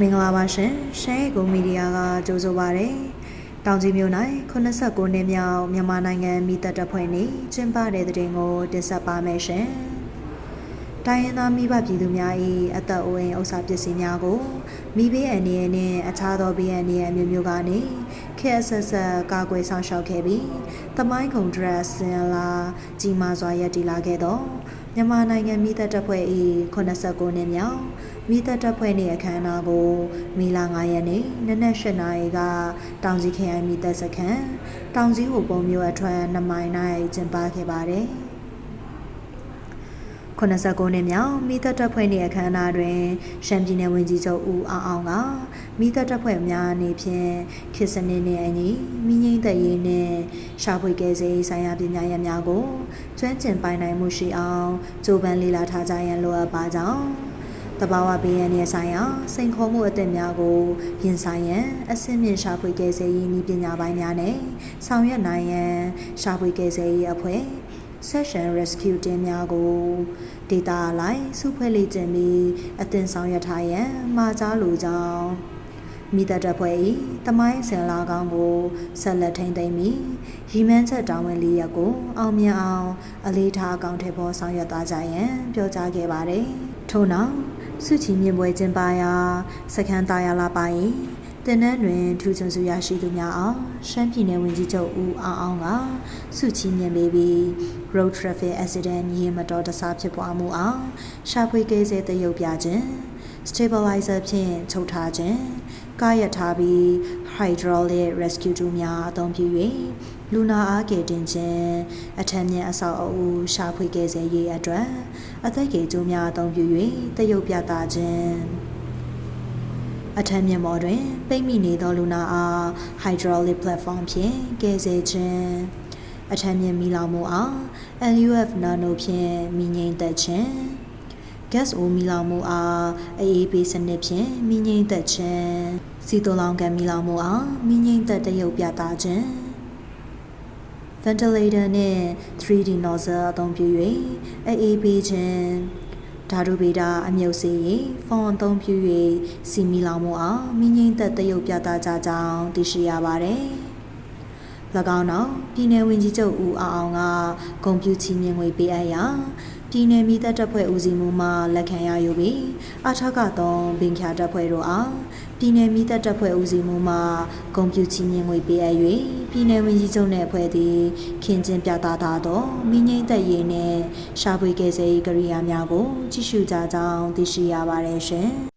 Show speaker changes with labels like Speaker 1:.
Speaker 1: မင်္ဂလာပါရှင်ရှမ်းရီကိုမီဒီယာကကြိုဆိုပါရယ်တောင်ကြီးမြို့၌89နှစ်မြောက်မြန်မာနိုင်ငံမိသက်တပ်ဖွဲ့နေကျင်းပတဲ့တဲ့တင်ကိုတင်ဆက်ပါမယ်ရှင်တိုင်းရင်းသားမိဘပြည်သူများ၏အသက်အိုးအိမ်ဥစ္စာပစ္စည်းများကိုမိဘအနေနဲ့အခြားသောဘေးအန္တရာယ်မျိုးမျိုးကနေခေတ်ဆက်ဆက်ကာကွယ်ဆောင်ရှောက်ခဲ့ပြီးတမိုင်းခုံဒရက်စင်လာကြီးမားစွာရည်တည်လာခဲ့သော မြန်မာနိုင်ငံမိသက်တပ်ဖွဲ့၏89နှစ်မြောက်မိသက်တပ်ဖွဲ့နေအခမ်းအနားကိုမေလ9ရက်နေ့နနက်၈နာရီကတောင်ကြီးခရိုင်မိသက်စခန်းတောင်ကြီးဟိုပုံမျိုးအထွန်း2မိုင်၌ကျင်းပခဲ့ပါတယ်။ 89နှစ်မြောက်မိသက်တပ်ဖွဲ့နေအခမ်းအနားတွင်ရှမ်းပြည်နယ်ဝန်ကြီးချုပ်ဦးအောင်အောင်ကမိသက်တပ်ဖွဲ့များအနေဖြင့်ခေတ်စနစ်နှင့်အညီမိငိမ့်သက်ရေးနှင့်ရှာဖွေကယ်ဆယ်ရေးဆိုင်ရာပညာရပ်များကိုကျွမ်းကျင်ပိုင်နိုင်မှုရှိအောင်ကြိုးပမ်းလေ့လာထားကြရန်လိုအပ်ပါကြောင်းတဘာဝဘေးရန်ရဲ့ဆိုင်ရာစိန်ခေါ်မှုအသစ်များကိုရင်ဆိုင်ရန်အဆင့်မြင့်ရှာဖွေကယ်ဆယ်ရေးနည်းပညာပိုင်းများနဲ့ဆောင်ရွက်နိုင်ရန်ရှာဖွေကယ်ဆယ်ရေးအဖွဲ့ session rescue တင်းများကို data လိုက်စုဖွဲ့လေ့ကျင့်ပြီးအသင်ဆောင်ရွက်ထားရန်မှာကြားလိုကြောင်းမိသက်တပ်ဖွဲ့၏တမိုင်းစင်လာကောင်းကိုဆက်လက်ထိန်းသိမ်းပြီးရီမန်းချက်တောင်းဝင်လေးရက်ကို အောင်မြင်အောင် အလေးထားအကောင့်ထဲပေါ်ဆောင်ရွက်သွားကြရန်ပြောကြားခဲ့ပါတယ်ထို့နောက်စုချီမြင့်ပွဲကျင်းပရာစခန်းသားရလာပါရင် တင်နန်းတွင်ထူးချွန်စုရရှိသူများအောင်ရှမ်းပြည်နယ်ဝန်ကြီးချုပ်ဦးအောင်အောင်ကစုချီမြင့်ပေးပြီး road traffic accident ရေမတော်တဆဖြစ်ပွားမှုအောင်ရှာဖွေကိစ္စတရုပ်ပြခြင်း stabilizer ဖြင့်ချုပ်ထားခြင်းကားရထားပြီး hydraulic rescue တူများအသုံးပြု၍လူနာအားကယ်တင်ခြင်းအထက်မြင့်အဆောက်အဦရှာဖွေကိစ္စရေးအတွက်အသက်ကြီးကျိုးများအသုံးပြု၍တရုပ်ပြသခြင်း အထက်မြင့်ပေါ်တွင်ပိတ်မိနေသောလူနာအား hydraulic platform ဖြင့်ကယ်ဆယ်ခြင်းအထက်မြင့်မီလောင်မှုအား LUF nano ဖြင့်မိငိမ့်သက်ခြင်း gas အိုမီလောင်မှုအား AAP စနစ်ဖြင့်မိငိမ့်သက်ခြင်းစီတိုလောင်ကန်မီလောင်မှုအားမိငိမ့်သက်တရုပ်ပြသခြင်း ventilator နှင့် 3D nozzle အသုံးပြု၍ AAP ခြင်း ဓာတုဗေဒအမြုပ်စေရေးဖုန်းအသုံးပြု၍စီမီလောင်မှုအားမိငိမ့်သက်တရုပ်ပြသကြကြောင်းသိရှိရပါသည်။၎င်းနောက်ပြည်내ဝင်ကြီးချုပ်ဦးအောင်အောင်ကဂုံပြူချီမြင့်ငွေပေးအပ်ရာ တီနယ်မီတပ်တပ်ဖွဲ့ဦးစီးမှုမှလက်ခံရယူပြီးအထက3ဘင်ခါတပ်ဖွဲ့တို့အားပြည်နယ်မီတပ်တပ်ဖွဲ့ဦးစီးမှုမှဂုံပြူချင်းမြင့်ငွေပေးအပ်၍ပြည်နယ်ဝန်ကြီးချုပ်နှင့်အဖွဲ့သည်ခင်ကျင်းပြသထားသောမိငိမ့်သက်ရေးနှင့်ရှာဖွေကယ်ဆယ်ရေးကိရိယာများကိုကြည့်ရှုကြကြောင်းသိရှိရပါတယ်ရှင်။